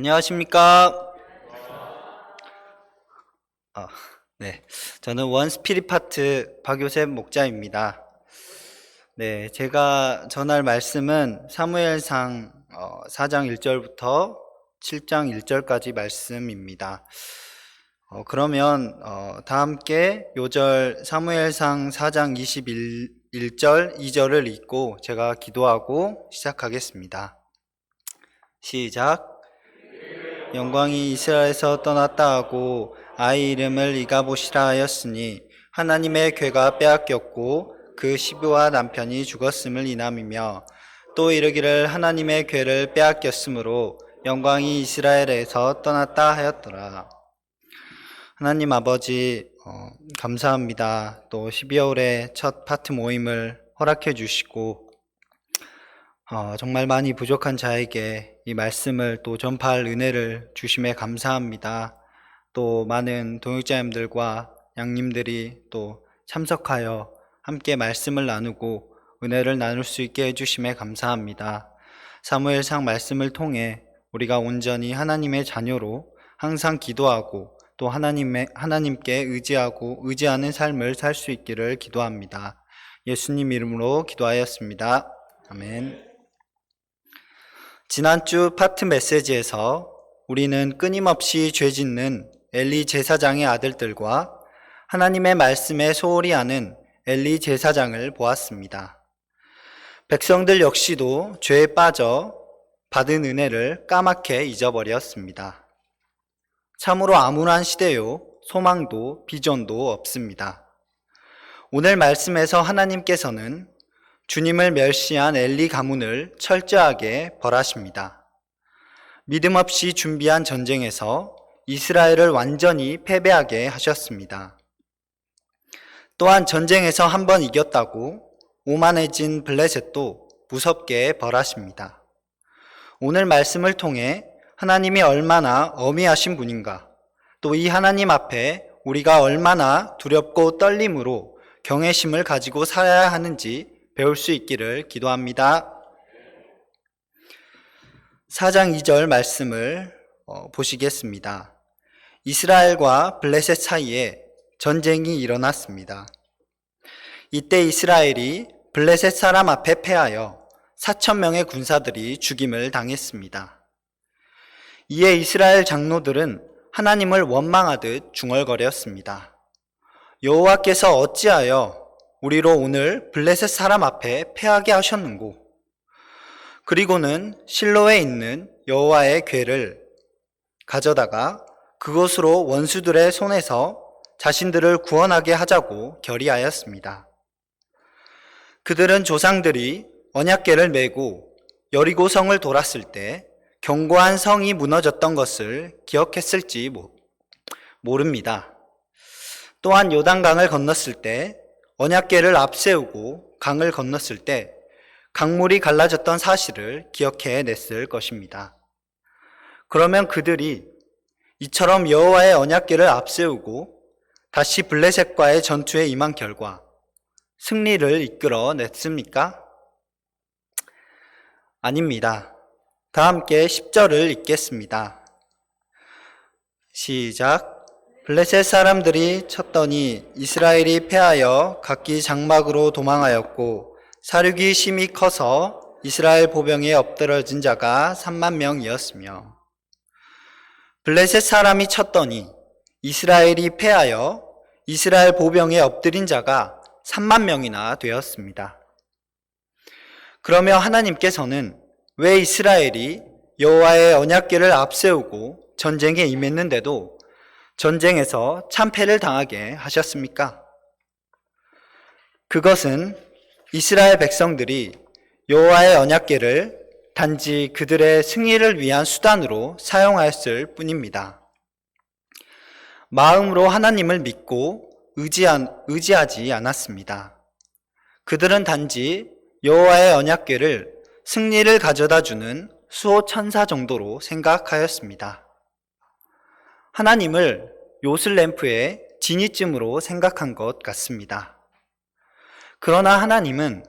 안녕하십니까? 아, 네. 저는 원 스피릿 파트 박요셉 목자입니다. 네, 제가 전할 말씀은 사무엘상 어, 4장 1절부터 7장 1절까지 말씀입니다. 어, 그러면 어, 다 함께 요절 사무엘상 4장 21절 2절을 읽고 제가 기도하고 시작하겠습니다. 시작. 영광이 이스라엘에서 떠났다 하고 아이 이름을 이가보시라 하였으니 하나님의 괴가 빼앗겼고 그 시부와 남편이 죽었음을 이남이며 또 이르기를 하나님의 괴를 빼앗겼으므로 영광이 이스라엘에서 떠났다 하였더라. 하나님 아버지 어, 감사합니다. 또 12월의 첫 파트 모임을 허락해 주시고 어, 정말 많이 부족한 자에게 이 말씀을 또 전파할 은혜를 주심에 감사합니다. 또 많은 동역자님들과 양님들이 또 참석하여 함께 말씀을 나누고 은혜를 나눌 수 있게 해주심에 감사합니다. 사무엘상 말씀을 통해 우리가 온전히 하나님의 자녀로 항상 기도하고 또 하나님의, 하나님께 의지하고 의지하는 삶을 살 수 있기를 기도합니다. 예수님 이름으로 기도하였습니다. 아멘. 지난주 파트 메시지에서 우리는 끊임없이 죄 짓는 엘리 제사장의 아들들과 하나님의 말씀에 소홀히 하는 엘리 제사장을 보았습니다. 백성들 역시도 죄에 빠져 받은 은혜를 까맣게 잊어버렸습니다. 참으로 암울한 시대요, 소망도 비전도 없습니다. 오늘 말씀에서 하나님께서는 주님을 멸시한 엘리 가문을 철저하게 벌하십니다. 믿음 없이 준비한 전쟁에서 이스라엘을 완전히 패배하게 하셨습니다. 또한 전쟁에서 한 번 이겼다고 오만해진 블레셋도 무섭게 벌하십니다. 오늘 말씀을 통해 하나님이 얼마나 어미하신 분인가, 또 이 하나님 앞에 우리가 얼마나 두렵고 떨림으로 경외심을 가지고 살아야 하는지 배울 수 있기를 기도합니다. 4장 2절 말씀을 어, 보시겠습니다. 이스라엘과 블레셋 사이에 전쟁이 일어났습니다. 이때 이스라엘이 블레셋 사람 앞에 패하여 4천 명의 군사들이 죽임을 당했습니다. 이에 이스라엘 장로들은 하나님을 원망하듯 중얼거렸습니다. 여호와께서 어찌하여 우리로 오늘 블레셋 사람 앞에 패하게 하셨는고 그리고는 실로에 있는 여호와의 괴를 가져다가 그곳으로 원수들의 손에서 자신들을 구원하게 하자고 결의하였습니다. 그들은 조상들이 언약궤를 메고 여리고성을 돌았을 때 견고한 성이 무너졌던 것을 기억했을지 모릅니다. 또한 요단강을 건넜을 때 언약궤를 앞세우고 강을 건넜을 때 강물이 갈라졌던 사실을 기억해 냈을 것입니다. 그러면 그들이 이처럼 여호와의 언약궤를 앞세우고 다시 블레셋과의 전투에 임한 결과 승리를 이끌어 냈습니까? 아닙니다. 다 함께 10절을 읽겠습니다. 시작. 블레셋 사람들이 쳤더니 이스라엘이 패하여 각기 장막으로 도망하였고 사륙이 심히 커서 이스라엘 보병에 엎드러진 자가 3만 명이었으며 블레셋 사람이 쳤더니 이스라엘이 패하여 이스라엘 보병에 엎드린 자가 3만 명이나 되었습니다. 그러며 하나님께서는 왜 이스라엘이 여호와의 언약궤를 앞세우고 전쟁에 임했는데도 전쟁에서 참패를 당하게 하셨습니까? 그것은 이스라엘 백성들이 여호와의 언약궤를 단지 그들의 승리를 위한 수단으로 사용하였을 뿐입니다. 마음으로 하나님을 믿고 의지한, 의지하지 않았습니다. 그들은 단지 여호와의 언약궤를 승리를 가져다 주는 수호 천사 정도로 생각하였습니다. 하나님을 요슬램프의 진이쯤으로 생각한 것 같습니다. 그러나 하나님은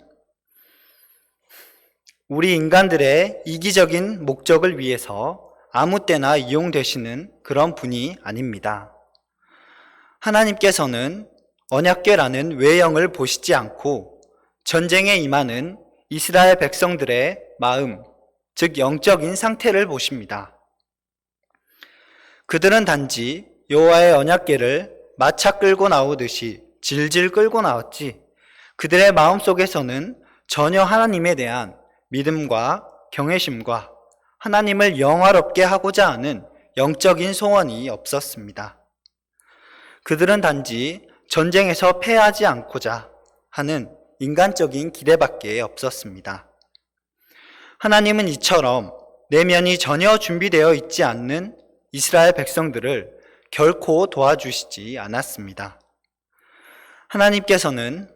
우리 인간들의 이기적인 목적을 위해서 아무 때나 이용되시는 그런 분이 아닙니다. 하나님께서는 언약궤라는 외형을 보시지 않고 전쟁에 임하는 이스라엘 백성들의 마음, 즉 영적인 상태를 보십니다. 그들은 단지 여호와의 언약궤를 마차 끌고 나오듯이 질질 끌고 나왔지 그들의 마음 속에서는 전혀 하나님에 대한 믿음과 경외심과 하나님을 영화롭게 하고자 하는 영적인 소원이 없었습니다. 그들은 단지 전쟁에서 패하지 않고자 하는 인간적인 기대밖에 없었습니다. 하나님은 이처럼 내면이 전혀 준비되어 있지 않는 이스라엘 백성들을 결코 도와주시지 않았습니다. 하나님께서는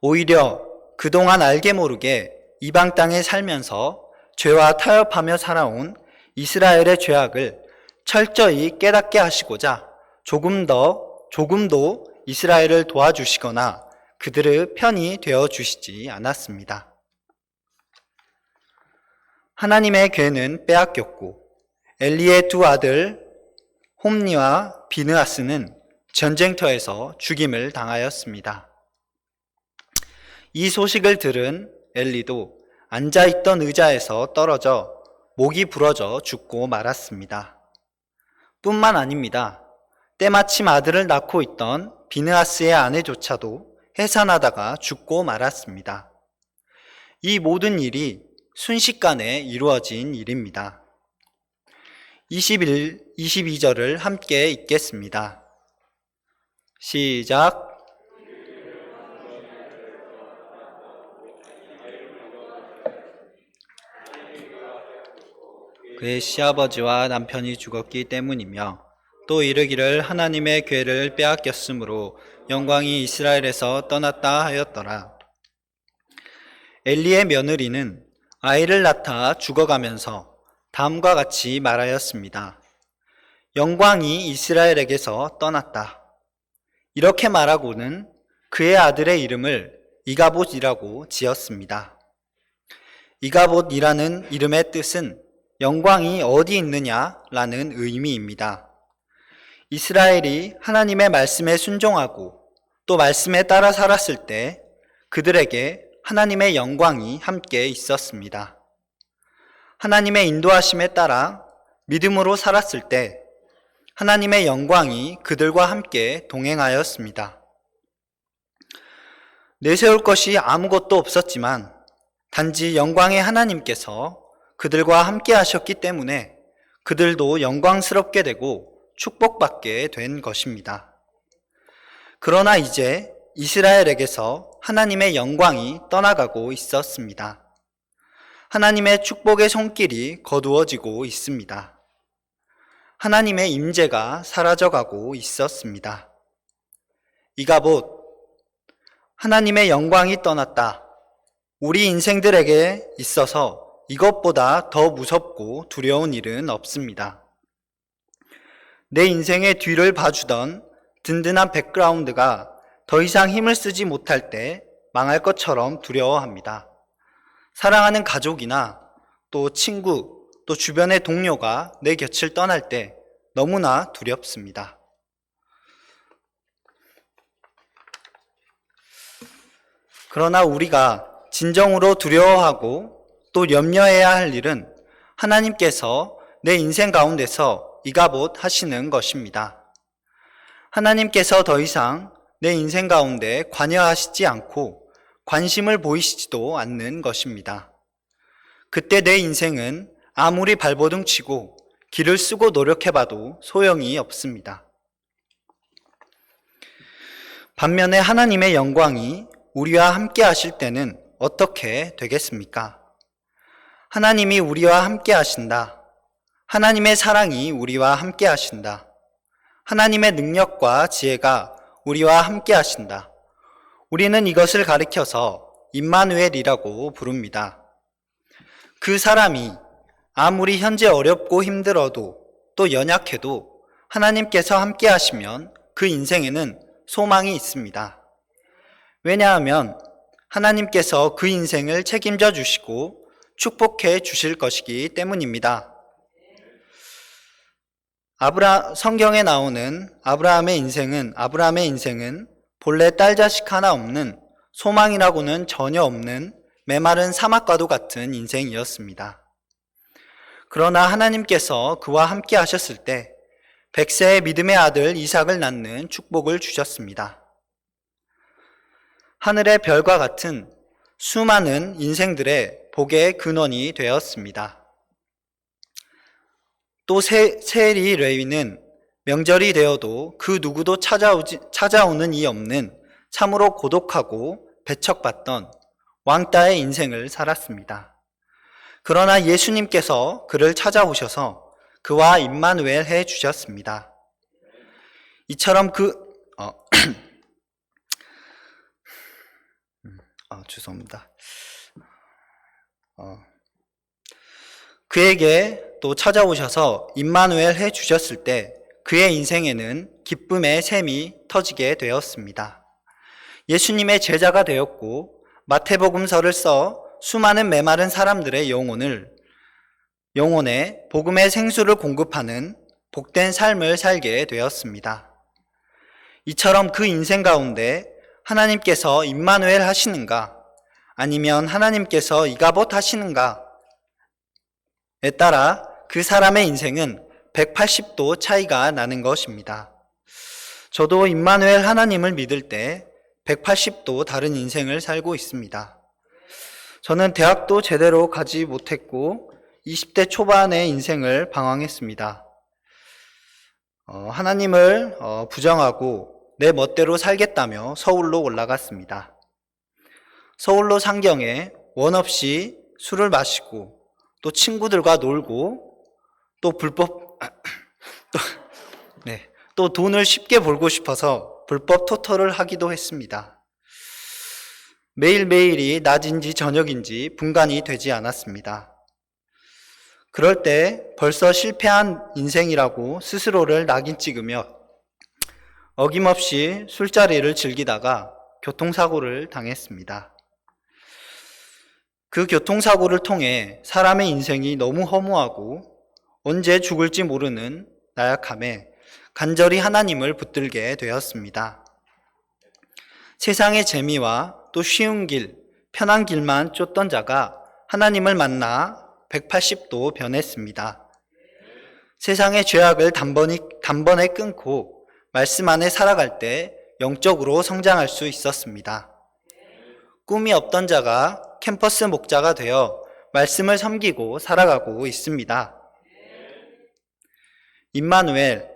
오히려 그동안 알게 모르게 이방 땅에 살면서 죄와 타협하며 살아온 이스라엘의 죄악을 철저히 깨닫게 하시고자 조금 더, 조금도 이스라엘을 도와주시거나 그들의 편이 되어 주시지 않았습니다. 하나님의 괴는 빼앗겼고 엘리의 두 아들 홈니와 비느아스는 전쟁터에서 죽임을 당하였습니다. 이 소식을 들은 엘리도 앉아있던 의자에서 떨어져 목이 부러져 죽고 말았습니다. 뿐만 아닙니다. 때마침 아들을 낳고 있던 비느아스의 아내조차도 해산하다가 죽고 말았습니다. 이 모든 일이 순식간에 이루어진 일입니다. 21, 22절을 함께 읽겠습니다. 시작. 그의 시아버지와 남편이 죽었기 때문이며 또 이르기를 하나님의 괴를 빼앗겼으므로 영광이 이스라엘에서 떠났다 하였더라. 엘리의 며느리는 아이를 낳다 죽어가면서 다음과 같이 말하였습니다. 영광이 이스라엘에게서 떠났다. 이렇게 말하고는 그의 아들의 이름을 이가봇이라고 지었습니다. 이가봇이라는 이름의 뜻은 영광이 어디 있느냐라는 의미입니다. 이스라엘이 하나님의 말씀에 순종하고 또 말씀에 따라 살았을 때 그들에게 하나님의 영광이 함께 있었습니다. 하나님의 인도하심에 따라 믿음으로 살았을 때 하나님의 영광이 그들과 함께 동행하였습니다. 내세울 것이 아무것도 없었지만 단지 영광의 하나님께서 그들과 함께 하셨기 때문에 그들도 영광스럽게 되고 축복받게 된 것입니다. 그러나 이제 이스라엘에게서 하나님의 영광이 떠나가고 있었습니다. 하나님의 축복의 손길이 거두어지고 있습니다. 하나님의 임재가 사라져가고 있었습니다. 이가봇 하나님의 영광이 떠났다. 우리 인생들에게 있어서 이것보다 더 무섭고 두려운 일은 없습니다. 내 인생의 뒤를 봐주던 든든한 백그라운드가 더 이상 힘을 쓰지 못할 때 망할 것처럼 두려워합니다. 사랑하는 가족이나 또 친구, 또 주변의 동료가 내 곁을 떠날 때 너무나 두렵습니다. 그러나 우리가 진정으로 두려워하고 또 염려해야 할 일은 하나님께서 내 인생 가운데서 이가봇 하시는 것입니다. 하나님께서 더 이상 내 인생 가운데 관여하시지 않고 관심을 보이시지도 않는 것입니다. 그때 내 인생은 아무리 발버둥 치고 길을 쓰고 노력해봐도 소용이 없습니다. 반면에 하나님의 영광이 우리와 함께 하실 때는 어떻게 되겠습니까? 하나님이 우리와 함께 하신다. 하나님의 사랑이 우리와 함께 하신다. 하나님의 능력과 지혜가 우리와 함께 하신다. 우리는 이것을 가리켜서 임마누엘이라고 부릅니다. 그 사람이 아무리 현재 어렵고 힘들어도 또 연약해도 하나님께서 함께 하시면 그 인생에는 소망이 있습니다. 왜냐하면 하나님께서 그 인생을 책임져 주시고 축복해 주실 것이기 때문입니다. 아브라 성경에 나오는 아브라함의 인생은 아브라함의 인생은 본래 딸 자식 하나 없는 소망이라고는 전혀 없는 메마른 사막과도 같은 인생이었습니다. 그러나 하나님께서 그와 함께 하셨을 때 백세의 믿음의 아들 이삭을 낳는 축복을 주셨습니다. 하늘의 별과 같은 수많은 인생들의 복의 근원이 되었습니다. 또 세, 세리 레위는 명절이 되어도 그 누구도 찾아오지, 찾아오는 이 없는 참으로 고독하고 배척받던 왕따의 인생을 살았습니다. 그러나 예수님께서 그를 찾아오셔서 그와 임마누엘 해 주셨습니다. 이처럼 그 어, 음, 아, 죄송합니다. 어, 그에게 또 찾아오셔서 임마누엘 해 주셨을 때 그의 인생에는 기쁨의 샘이 터지게 되었습니다. 예수님의 제자가 되었고 마태복음서를 써 수많은 메마른 사람들의 영혼을 영혼에 복음의 생수를 공급하는 복된 삶을 살게 되었습니다. 이처럼 그 인생 가운데 하나님께서 임마누엘 하시는가 아니면 하나님께서 이가봇 하시는가에 따라 그 사람의 인생은 180도 차이가 나는 것입니다. 저도 임마누엘 하나님을 믿을 때 180도 다른 인생을 살고 있습니다. 저는 대학도 제대로 가지 못했고 20대 초반의 인생을 방황했습니다. 어, 하나님을 어, 부정하고 내 멋대로 살겠다며 서울로 올라갔습니다. 서울로 상경에 원 없이 술을 마시고 또 친구들과 놀고 또 불법 또, 네, 또 돈을 쉽게 벌고 싶어서 불법 토토를 하기도 했습니다. 매일매일이 낮인지 저녁인지 분간이 되지 않았습니다. 그럴 때 벌써 실패한 인생이라고 스스로를 낙인 찍으며 어김없이 술자리를 즐기다가 교통사고를 당했습니다. 그 교통사고를 통해 사람의 인생이 너무 허무하고 언제 죽을지 모르는 나약함에 간절히 하나님을 붙들게 되었습니다. 세상의 재미와 또 쉬운 길, 편한 길만 쫓던 자가 하나님을 만나 180도 변했습니다. 세상의 죄악을 단번에, 단번에 끊고 말씀 안에 살아갈 때 영적으로 성장할 수 있었습니다. 꿈이 없던 자가 캠퍼스 목자가 되어 말씀을 섬기고 살아가고 있습니다. 임마누엘,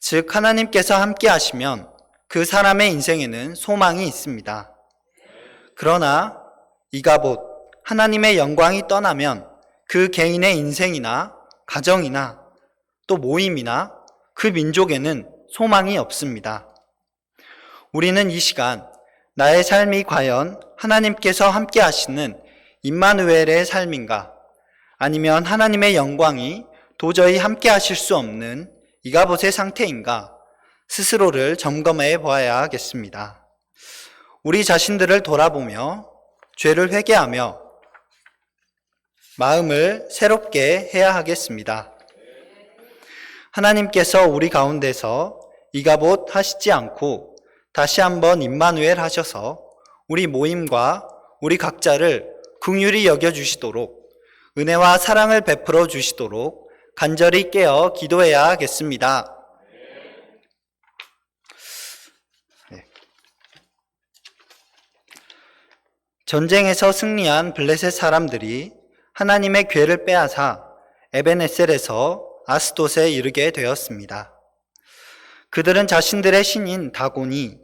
즉 하나님께서 함께 하시면 그 사람의 인생에는 소망이 있습니다. 그러나 이가봇 하나님의 영광이 떠나면 그 개인의 인생이나 가정이나 또 모임이나 그 민족에는 소망이 없습니다. 우리는 이 시간 나의 삶이 과연 하나님께서 함께 하시는 임마누엘의 삶인가 아니면 하나님의 영광이 도저히 함께 하실 수 없는 이가봇의 상태인가 스스로를 점검해 보아야 하겠습니다. 우리 자신들을 돌아보며 죄를 회개하며 마음을 새롭게 해야 하겠습니다. 하나님께서 우리 가운데서 이가봇 하시지 않고 다시 한번 임마누엘 하셔서 우리 모임과 우리 각자를 긍휼히 여겨 주시도록 은혜와 사랑을 베풀어 주시도록 간절히 깨어 기도해야 하겠습니다. 전쟁에서 승리한 블레셋 사람들이 하나님의 괴를 빼앗아 에베네셀에서 아스돗에 이르게 되었습니다. 그들은 자신들의 신인 다곤이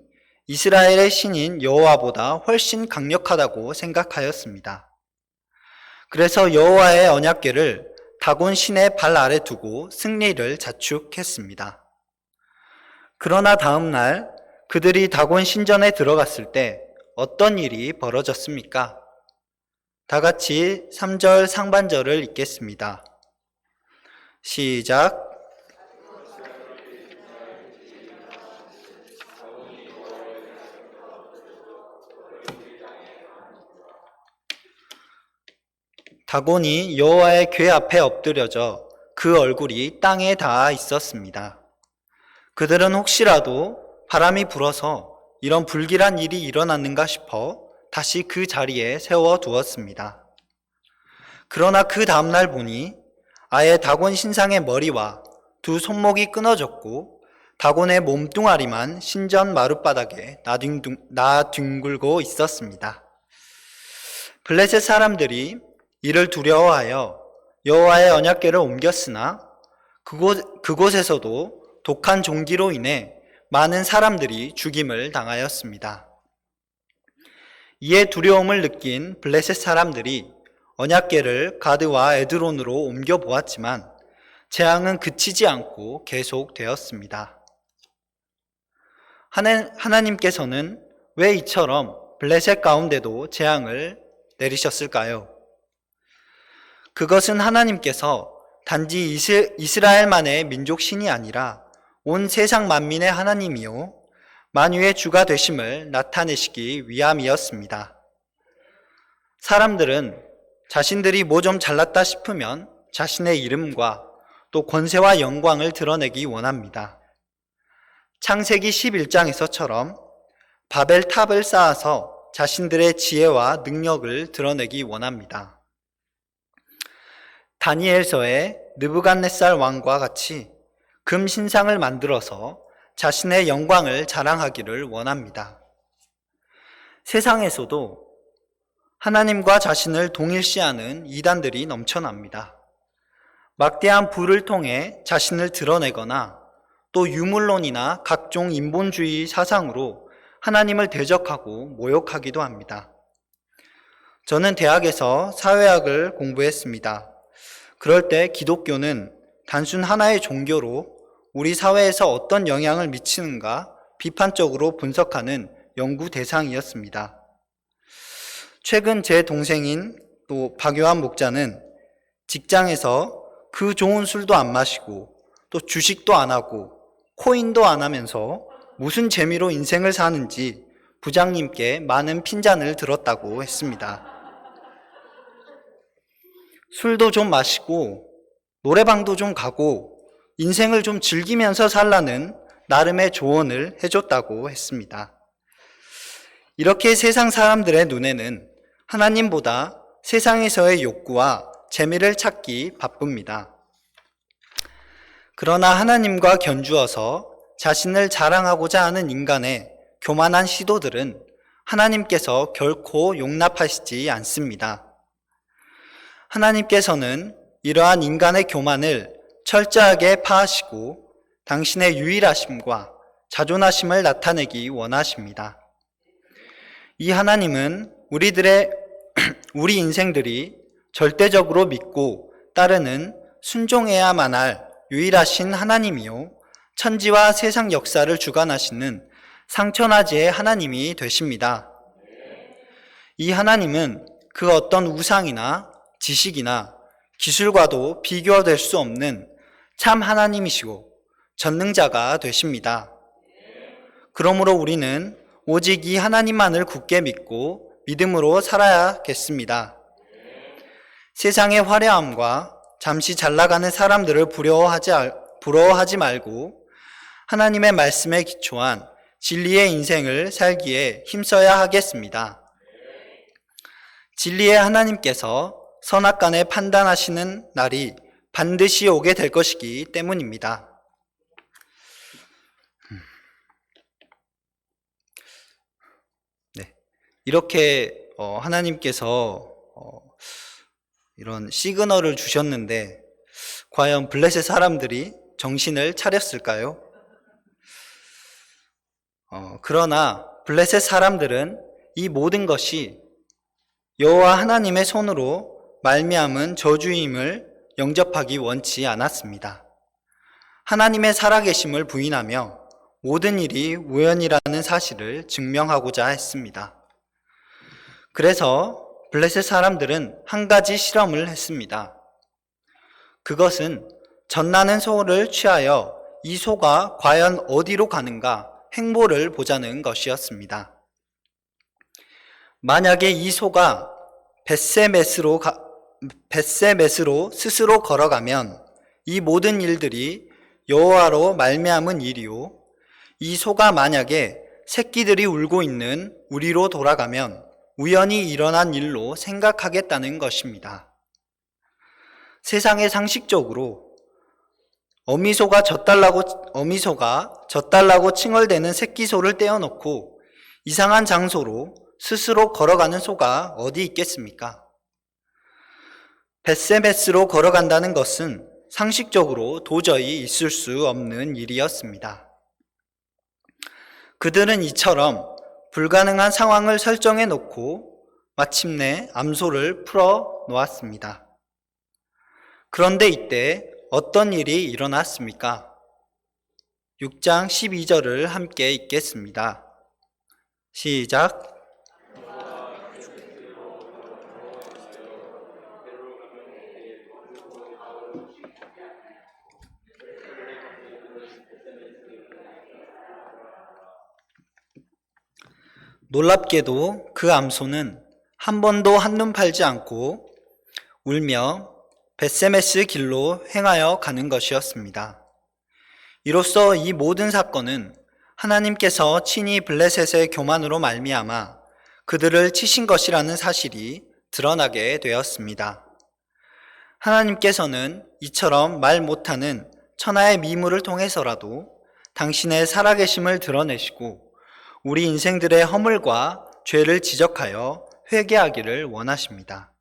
이스라엘의 신인 여호와보다 훨씬 강력하다고 생각하였습니다. 그래서 여호와의 언약궤를 다곤 신의 발 아래 두고 승리를 자축했습니다. 그러나 다음 날 그들이 다곤 신전에 들어갔을 때 어떤 일이 벌어졌습니까? 다 같이 3절 상반절을 읽겠습니다. 시작. 다곤이 여호와의 궤 앞에 엎드려져 그 얼굴이 땅에 닿아 있었습니다. 그들은 혹시라도 바람이 불어서 이런 불길한 일이 일어났는가 싶어 다시 그 자리에 세워 두었습니다. 그러나 그 다음날 보니 아예 다곤 신상의 머리와 두 손목이 끊어졌고 다곤의 몸뚱아리만 신전 마룻바닥에 나뒹- 나뒹굴고 있었습니다. 블레셋 사람들이 이를 두려워하여 여호와의 언약궤를 옮겼으나 그곳, 그곳에서도 독한 종기로 인해 많은 사람들이 죽임을 당하였습니다. 이에 두려움을 느낀 블레셋 사람들이 언약궤를 가드와 에드론으로 옮겨 보았지만 재앙은 그치지 않고 계속되었습니다. 하나- 하나님께서는 왜 이처럼 블레셋 가운데도 재앙을 내리셨을까요? 그것은 하나님께서 단지 이스- 이스라엘만의 민족 신이 아니라 온 세상 만민의 하나님이요 만유의 주가 되심을 나타내시기 위함이었습니다. 사람들은 자신들이 뭐 좀 잘났다 싶으면 자신의 이름과 또 권세와 영광을 드러내기 원합니다. 창세기 11장에서처럼 바벨 탑을 쌓아서 자신들의 지혜와 능력을 드러내기 원합니다. 다니엘서의 느부갓네살 왕과 같이 금 신상을 만들어서 자신의 영광을 자랑하기를 원합니다. 세상에서도 하나님과 자신을 동일시하는 이단들이 넘쳐납니다. 막대한 부를 통해 자신을 드러내거나 또 유물론이나 각종 인본주의 사상으로 하나님을 대적하고 모욕하기도 합니다. 저는 대학에서 사회학을 공부했습니다. 그럴 때 기독교는 단순 하나의 종교로 우리 사회에서 어떤 영향을 미치는가 비판적으로 분석하는 연구 대상이었습니다. 최근 제 동생인 또 박요한 목자는 직장에서 그 좋은 술도 안 마시고 또 주식도 안 하고 코인도 안 하면서 무슨 재미로 인생을 사는지 부장님께 많은 핀잔을 들었다고 했습니다. 술도 좀 마시고 노래방도 좀 가고 인생을 좀 즐기면서 살라는 나름의 조언을 해줬다고 했습니다. 이렇게 세상 사람들의 눈에는 하나님보다 세상에서의 욕구와 재미를 찾기 바쁩니다. 그러나 하나님과 견주어서 자신을 자랑하고자 하는 인간의 교만한 시도들은 하나님께서 결코 용납하시지 않습니다. 하나님께서는 이러한 인간의 교만을 철저하게 파하시고 당신의 유일하심과 자존하심을 나타내기 원하십니다. 이 하나님은 우리들의 우리 인생들이 절대적으로 믿고 따르는 순종해야만 할 유일하신 하나님이요 천지와 세상 역사를 주관하시는 상천하지의 하나님이 되십니다. 이 하나님은 그 어떤 우상이나 지식이나 기술과도 비교될 수 없는 참 하나님이시고 전능자가 되십니다. 그러므로 우리는 오직 이 하나님만을 굳게 믿고 믿음으로 살아야겠습니다. 세상의 화려함과 잠시 잘 나가는 사람들을 부러워하지, 알- 부러워하지 말고 하나님의 말씀에 기초한 진리의 인생을 살기에 힘써야 하겠습니다. 진리의 하나님께서 선악간에 판단하시는 날이 반드시 오게 될 것이기 때문입니다. 네. 이렇게 어, 하나님께서 어, 이런 시그널을 주셨는데 과연 블레셋 사람들이 정신을 차렸을까요? 어, 그러나 블레셋 사람들은 이 모든 것이 여호와 하나님의 손으로 말미암은 저주임을 영접하기 원치 않았습니다. 하나님의 살아계심을 부인하며 모든 일이 우연이라는 사실을 증명하고자 했습니다. 그래서 블레셋 사람들은 한 가지 실험을 했습니다. 그것은 전나는 소를 취하여 이 소가 과연 어디로 가는가 행보를 보자는 것이었습니다. 만약에 이 소가 벳세메스로 가, 벳세메스로 스스로 걸어가면 이 모든 일들이 여호와로 말미암은 일이요 이 소가 만약에 새끼들이 울고 있는 우리로 돌아가면 우연히 일어난 일로 생각하겠다는 것입니다. 세상의 상식적으로 어미소가 젖달라고 어미소가 젖달라고 칭얼대는 새끼 소를 떼어놓고 이상한 장소로 스스로 걸어가는 소가 어디 있겠습니까? 베세메스로 걸어간다는 것은 상식적으로 도저히 있을 수 없는 일이었습니다. 그들은 이처럼 불가능한 상황을 설정해 놓고 마침내 암소를 풀어 놓았습니다. 그런데 이때 어떤 일이 일어났습니까? 6장 12절을 함께 읽겠습니다. 시작. 놀랍게도 그 암소는 한 번도 한눈 팔지 않고 울며 베세메스 길로 행하여 가는 것이었습니다. 이로써 이 모든 사건은 하나님께서 친히 블레셋의 교만으로 말미암아 그들을 치신 것이라는 사실이 드러나게 되었습니다. 하나님께서는 이처럼 말 못하는 천하의 미물을 통해서라도 당신의 살아계심을 드러내시고 우리 인생들의 허물과 죄를 지적하여 회개하기를 원하십니다.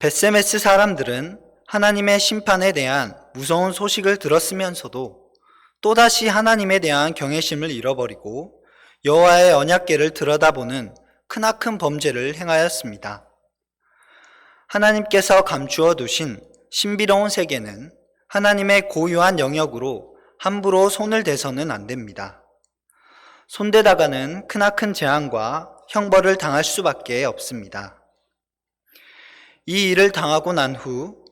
베세메스 사람들은 하나님의 심판에 대한 무서운 소식을 들었으면서도 또다시 하나님에 대한 경외심을 잃어버리고 여호와의 언약궤를 들여다보는 크나큰 범죄를 행하였습니다. 하나님께서 감추어 두신 신비로운 세계는 하나님의 고유한 영역으로 함부로 손을 대서는 안 됩니다. 손대다가는 크나큰 재앙과 형벌을 당할 수밖에 없습니다. 이 일을 당하고 난 후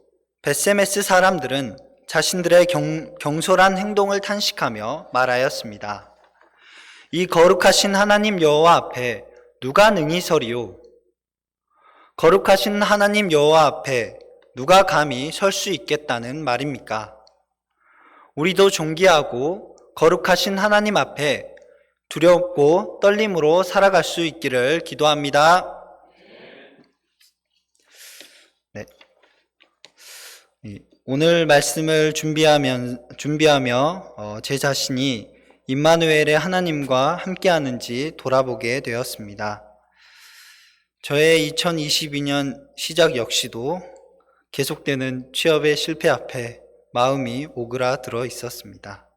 베세메스 사람들은 자신들의 경, 경솔한 행동을 탄식하며 말하였습니다. 이 거룩하신 하나님 여호와 앞에 누가 능히 서리요? 거룩하신 하나님 여호와 앞에 누가 감히 설 수 있겠다는 말입니까? 우리도 존귀하고 거룩하신 하나님 앞에 두렵고 떨림으로 살아갈 수 있기를 기도합니다. 네. 오늘 말씀을 준비하면, 준비하며 어, 제 자신이 임마누엘의 하나님과 함께하는지 돌아보게 되었습니다. 저의 2022년 시작 역시도 계속되는 취업의 실패 앞에 마음이 오그라들어 있었습니다.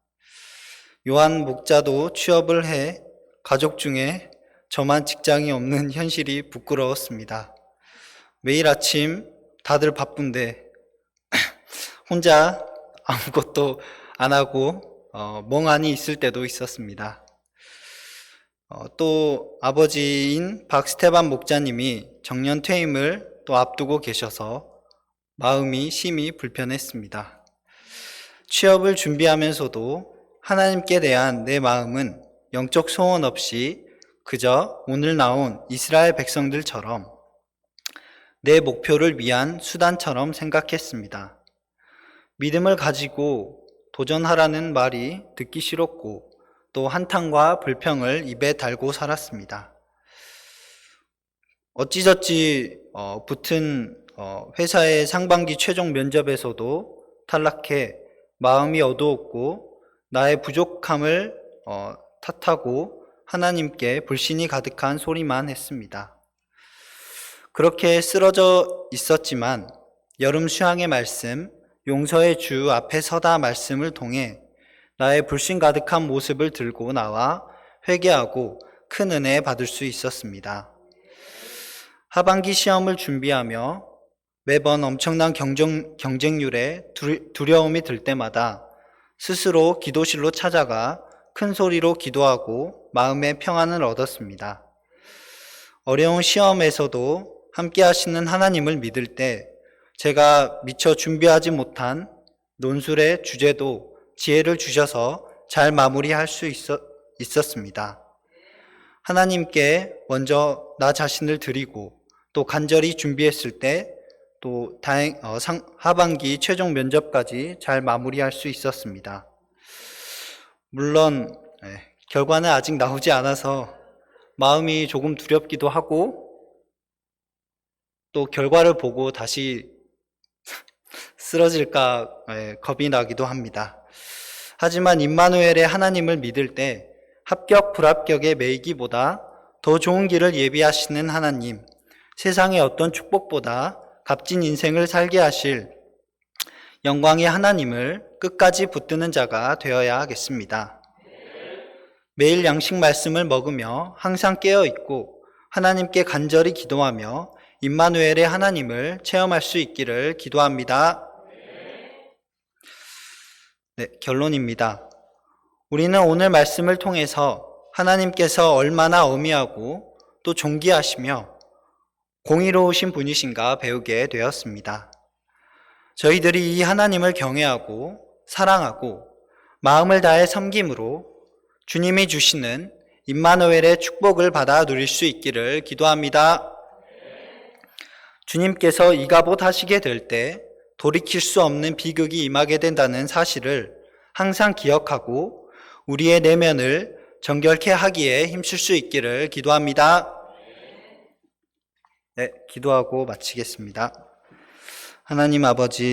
요한 목자도 취업을 해 가족 중에 저만 직장이 없는 현실이 부끄러웠습니다. 매일 아침 다들 바쁜데 혼자 아무것도 안 하고 어, 멍하니 있을 때도 있었습니다. 어, 또 아버지인 박스테반 목자님이 정년 퇴임을 또 앞두고 계셔서 마음이 심히 불편했습니다. 취업을 준비하면서도 하나님께 대한 내 마음은 영적 소원 없이 그저 오늘 나온 이스라엘 백성들처럼 내 목표를 위한 수단처럼 생각했습니다. 믿음을 가지고 도전하라는 말이 듣기 싫었고 또 한탄과 불평을 입에 달고 살았습니다. 어찌저찌 어, 붙은 어, 회사의 상반기 최종 면접에서도 탈락해 마음이 어두웠고 나의 부족함을 어, 탓하고 하나님께 불신이 가득한 소리만 했습니다. 그렇게 쓰러져 있었지만 여름 수양의 말씀, 용서의 주 앞에 서다 말씀을 통해 나의 불신 가득한 모습을 들고 나와 회개하고 큰 은혜 받을 수 있었습니다. 하반기 시험을 준비하며 매번 엄청난 경쟁, 경쟁률에 두려움이 들 때마다 스스로 기도실로 찾아가 큰 소리로 기도하고 마음의 평안을 얻었습니다. 어려운 시험에서도 함께 하시는 하나님을 믿을 때 제가 미처 준비하지 못한 논술의 주제도 지혜를 주셔서 잘 마무리할 수 있었, 있었습니다. 하나님께 먼저 나 자신을 드리고 또 간절히 준비했을 때 또 다행, 어, 상, 하반기 최종 면접까지 잘 마무리할 수 있었습니다. 물론 예, 결과는 아직 나오지 않아서 마음이 조금 두렵기도 하고 또 결과를 보고 다시 쓰러질까 예, 겁이 나기도 합니다. 하지만 임마누엘의 하나님을 믿을 때 합격 불합격에 매이기보다 더 좋은 길을 예비하시는 하나님, 세상의 어떤 축복보다 값진 인생을 살게 하실 영광의 하나님을 끝까지 붙드는 자가 되어야 하겠습니다. 매일 양식 말씀을 먹으며 항상 깨어 있고 하나님께 간절히 기도하며 임마누엘의 하나님을 체험할 수 있기를 기도합니다. 네, 결론입니다. 우리는 오늘 말씀을 통해서 하나님께서 얼마나 어미하고 또 존귀하시며 공의로우신 분이신가 배우게 되었습니다. 저희들이 이 하나님을 경외하고 사랑하고 마음을 다해 섬김으로 주님이 주시는 임마누엘의 축복을 받아 누릴 수 있기를 기도합니다. 주님께서 이가봇 하시게 될 때 돌이킬 수 없는 비극이 임하게 된다는 사실을 항상 기억하고 우리의 내면을 정결케 하기에 힘쓸 수 있기를 기도합니다. 네, 기도하고 마치겠습니다. 하나님 아버지,